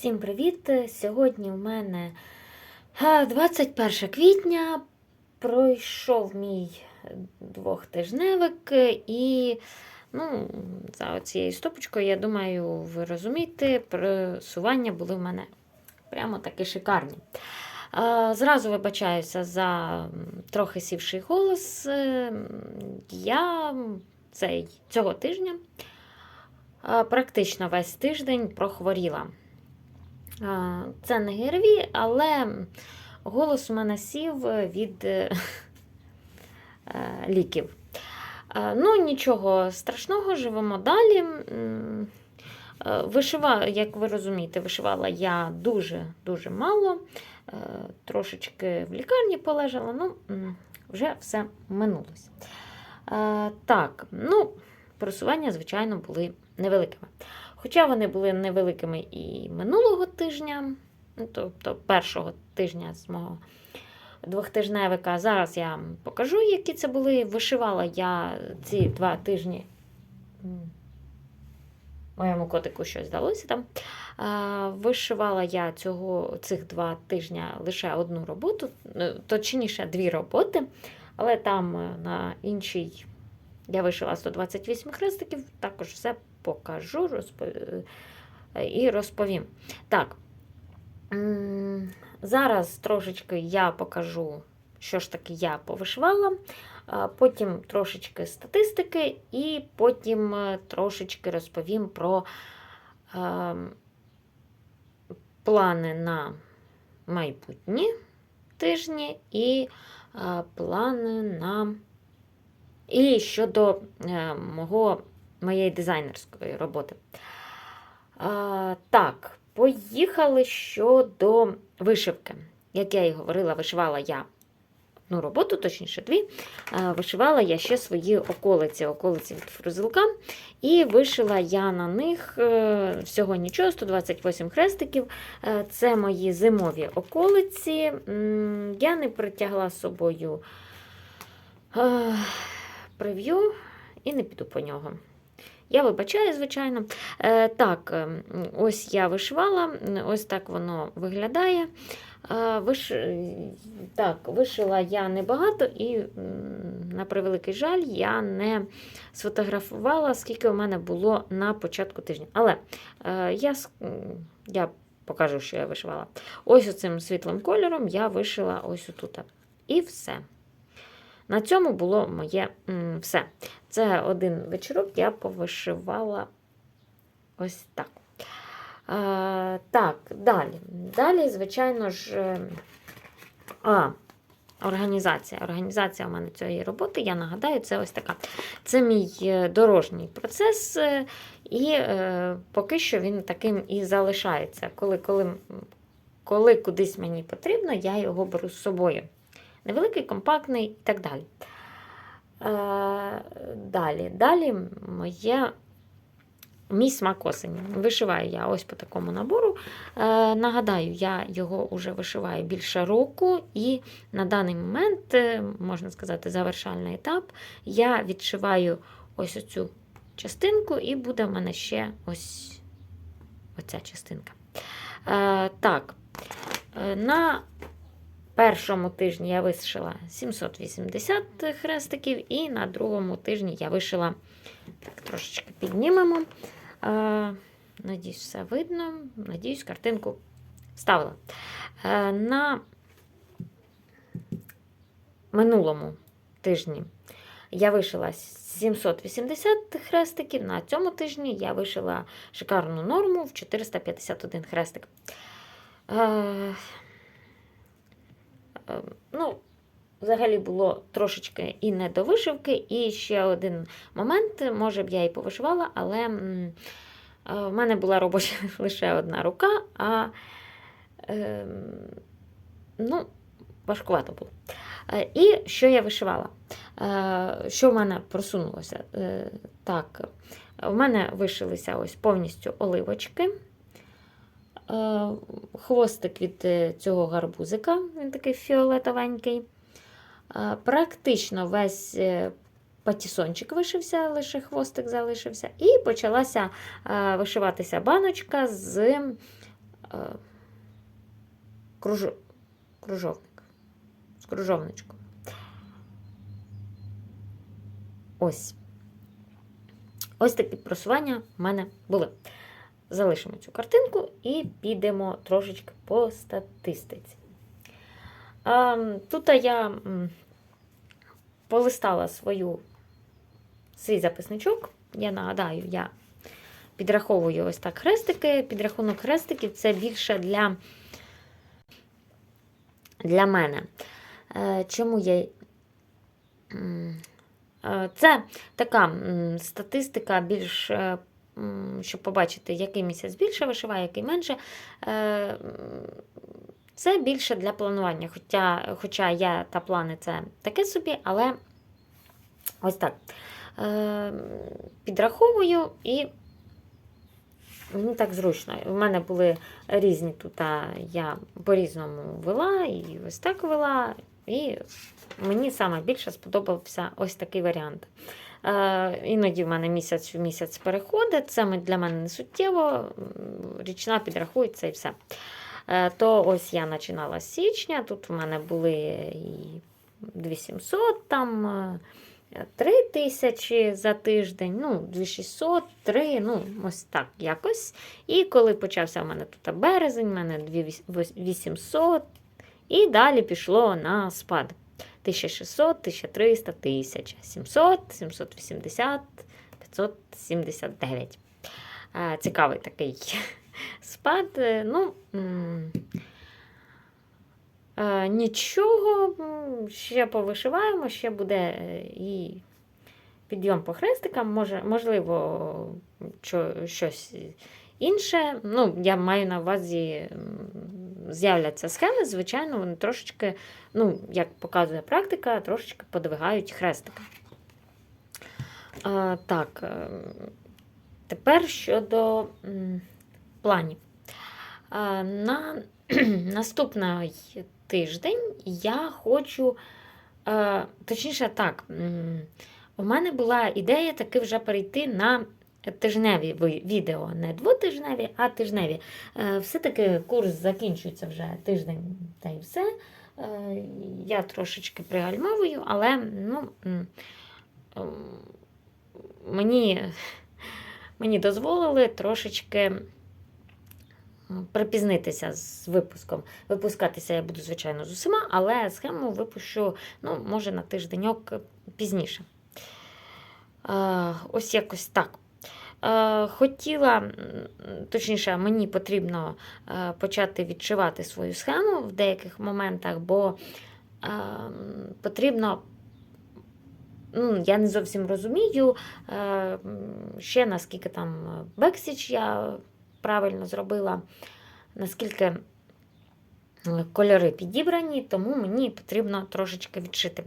Всім привіт! Сьогодні у мене е, 21 квітня. Пройшов мій двохтижневик, і ну, за цією стопочкою, я думаю, ви розумієте, просування були в мене прямо такі шикарні. Е, Зразу вибачаюся за трохи сівший голос. Е, Я цей, цього тижня е, практично весь тиждень прохворіла. Це не ГРВІ, але голос у мене сів від е, е, ліків. Ну, нічого страшного, живемо далі. Е, Вишива, як ви розумієте, вишивала я дуже-дуже мало. Трошечки в лікарні полежала, ну, вже все минулося. Е, Так, ну, просування, звичайно, були невеликими. Хоча вони були невеликими і минулого тижня, ну, тобто першого тижня з мого двохтижневика. Зараз я покажу, які це були. Вишивала я ці два тижні. Моєму котику щось здалося там. Вишивала я цього, цих два тижня лише одну роботу, е, точніше, дві роботи, але там е, на іншій я вишила 128 хрестиків, також все покажу розпо- е, і розповім. Так, зараз трошечки я покажу, що ж таки я повишивала, потім трошечки статистики, і потім е, трошечки розповім про е, плани на майбутні тижні і е, плани на. І щодо е, мого, моєї дизайнерської роботи. А, так, поїхали щодо вишивки. Як я і говорила, вишивала я одну роботу, точніше дві. А, вишивала я ще свої околиці, околиці від фрузилка. І вишила я на них е, всього нічого, 128 хрестиків. Е, Це мої зимові околиці. Я не притягла з собою. е, прев'ю і не піду по нього. Я вибачаю, звичайно. Е, так, е, ось я вишивала, ось так воно виглядає. Е, виш... Так, вишила я небагато і, на превеликий жаль, я не сфотографувала, скільки у мене було на початку тижня. Але е, я, я покажу, що я вишивала. Ось оцим світлим кольором я вишила ось отут. І все. На цьому було моє все. Це один вечірок я повишивала ось так. А, так, далі. Далі, звичайно ж, е, а, організація. Організація у мене цієї роботи, я нагадаю, це ось така. Це мій е, дорожній процес, е, і е, поки що він таким і залишається. Коли, коли, коли кудись мені потрібно, я його беру з собою невеликий, компактний і так далі. Е, далі, далі моє мій смак осені. Вишиваю я ось по такому набору. Е, нагадаю, я його вже вишиваю більше року, і на даний момент, е, можна сказати, завершальний етап. Я відшиваю ось оцю частинку, і буде в мене ще ось оця частинка. Так, на першому тижні я вишила 780 хрестиків, і на другому тижні я вишила, так, трошечки піднімемо. Е, надіюсь, все видно. Надіюсь, картинку ставила. Е, на минулому тижні я вишила 780 хрестиків, на цьому тижні я вишила шикарну норму в 451 хрестик. Е, Ну, взагалі було трошечки і не до вишивки, і ще один момент, може б я і повишивала, але е, в мене була робоча лише одна рука, а е, ну, важкувато було. Е, І що я вишивала? Е, Що в мене просунулося? Е, Так, в мене вишилися ось повністю оливочки. Е, Хвостик від е, цього гарбузика, він такий фіолетовенький. Е, Практично весь патісончик вишився, лише хвостик залишився. І почалася вишиватися баночка з кружо, кружовник. З кружовничком. Ось. Ось такі просування в мене були. Залишимо цю картинку і підемо трошечки по статистиці. Тут я полистала свою, свій записничок. Я нагадаю, я підраховую ось так хрестики. Підрахунок хрестиків це більше для, для мене. Е, Чому я. е, Це така статистика більш, е, щоб побачити, який місяць більше вишиває, який менше. Е, Це більше для планування. Хоча, хоча я та плани це таке собі, але ось так. Е, Підраховую і мені так зручно. У мене були різні тут, я по-різному вела, і ось так вела. І мені саме більше сподобався ось такий варіант. Е, іноді в мене місяць в місяць переходить, це для мене не суттєво, річна підрахується і все. Е, то ось я починала з січня, тут в мене були і 2700, там е, 3 тисячі за тиждень, ну, 2600, 3, ну, ось так якось. І коли почався в мене тут березень, в мене 2800, і далі пішло на спад. 1600, 1300, 1700, 780, 579. Е, Цікавий такий спад. Е, Ну, е, нічого, ще повишиваємо, ще буде е, і підйом по хрестикам, може, можливо, щось інше. Ну, я маю на увазі, з'являться схеми, звичайно, вони трошечки, ну, як показує практика, трошечки подвигають хрестика. А, так, е, тепер щодо планів. А, На наступний тиждень я хочу, е, точніше так, у мене була ідея таки вже перейти на тижневі відео, не двотижневі, а тижневі. Е, Все-таки курс закінчується вже тиждень та й все. Е, Я трошечки пригальмовую, але ну, мені, мені дозволили трошечки припізнитися з випуском. Випускатися я буду, звичайно, з усіма, але схему випущу, ну, може, на тижденьок пізніше. Е, Ось якось так. Е, Хотіла, точніше, мені потрібно е, почати відшивати свою схему в деяких моментах, бо е, потрібно, ну, я не зовсім розумію, ще наскільки там бексіч я правильно зробила, наскільки кольори підібрані, тому мені потрібно трошечки відшити,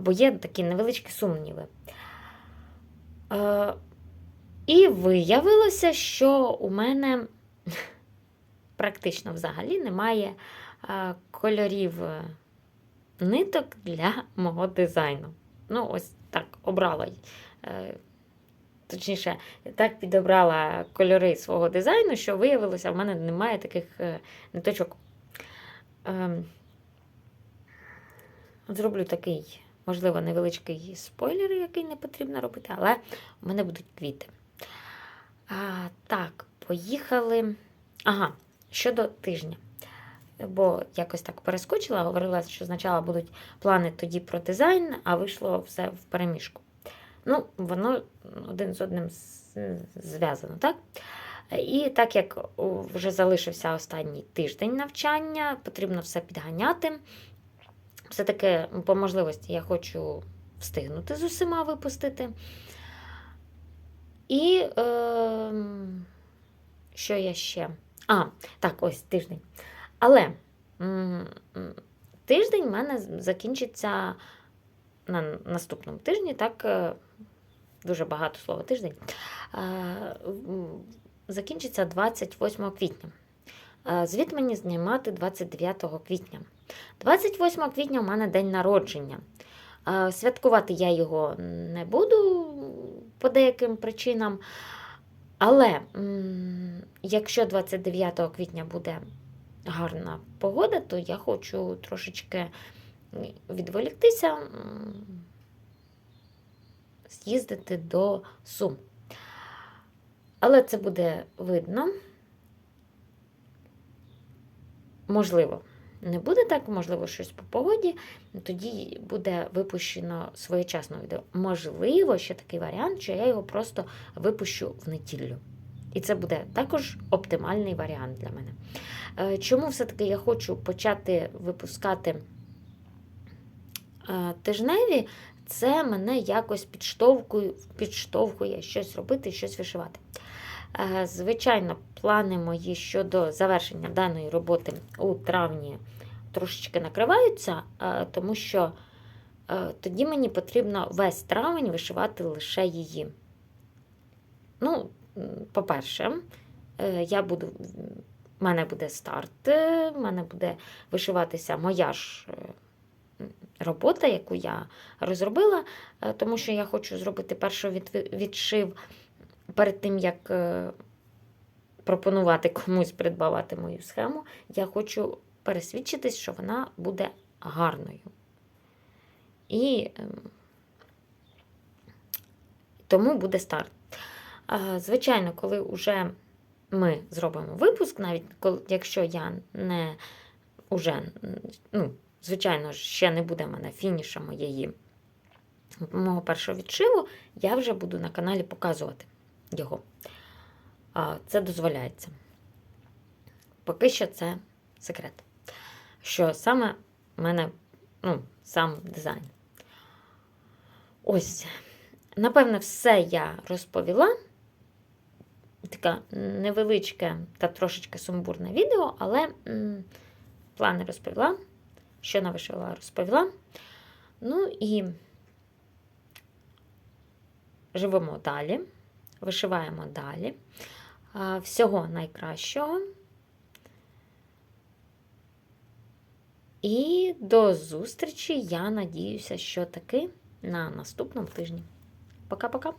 бо є такі невеличкі сумніви. І виявилося, що у мене практично взагалі немає кольорів е, ниток для мого дизайну. Ну, ось так обрала. е, Точніше, так підобрала кольори свого дизайну, що виявилося, в мене немає таких е, ниточок. Ем, Зроблю такий, можливо, невеличкий спойлер, який не потрібно робити, але у мене будуть квіти. А, так, поїхали. Ага, щодо тижня. Бо якось так перескочила, говорила, що спочатку будуть плани тоді про дизайн, а вийшло все в переміжку. Ну, воно один з одним зв'язано, так? І так як вже залишився останній тиждень навчання, потрібно все підганяти. Все-таки по можливості я хочу встигнути з усіма випустити. І е, що я ще? А, так, ось тиждень. Але тиждень в мене закінчиться на наступному тижні, так, е, дуже багато слова тиждень. Е, закінчиться 28 квітня. Е, Звіт мені знімати 29 квітня. 28 квітня у мене день народження. Е, Святкувати я його не буду по деяким причинам. Але якщо 29 квітня буде гарна погода, то я хочу трошечки відволіктися, з'їздити до Сум. Але це буде видно. Можливо, не буде так, можливо, щось по погоді. Тоді буде випущено своєчасно відео. Можливо, ще такий варіант, що я його просто випущу в неділю. І це буде також оптимальний варіант для мене. Е, Чому все-таки я хочу почати випускати е, тижневі? Це мене якось підштовхує, підштовхує щось робити, щось вишивати. Е, Звичайно, плани мої щодо завершення даної роботи у травні трошечки накриваються, е, тому що е, тоді мені потрібно весь травень вишивати лише її. Ну, по-перше, е, я буду, в мене буде старт, в мене буде вишиватися моя ж робота, яку я розробила, тому що я хочу зробити перший відшив перед тим, як пропонувати комусь придбавати мою схему, я хочу пересвідчитись, що вона буде гарною. І ем, тому буде старт. Звичайно, коли вже ми зробимо випуск, навіть якщо я не уже, ну, звичайно, ще не буде в мене фініша моєї мого першого відшиву, я вже буду на каналі показувати його. Це дозволяється. Поки що це секрет. Що саме в мене, ну, сам дизайн. Ось. Напевне, все я розповіла. Таке невеличке та трошечки сумбурне відео, але м, плани розповіла. Що навишила, розповіла. Ну і живемо далі, вишиваємо далі. Всього найкращого. І до зустрічі. Я надіюся, що таки на наступному тижні. Пока-пока.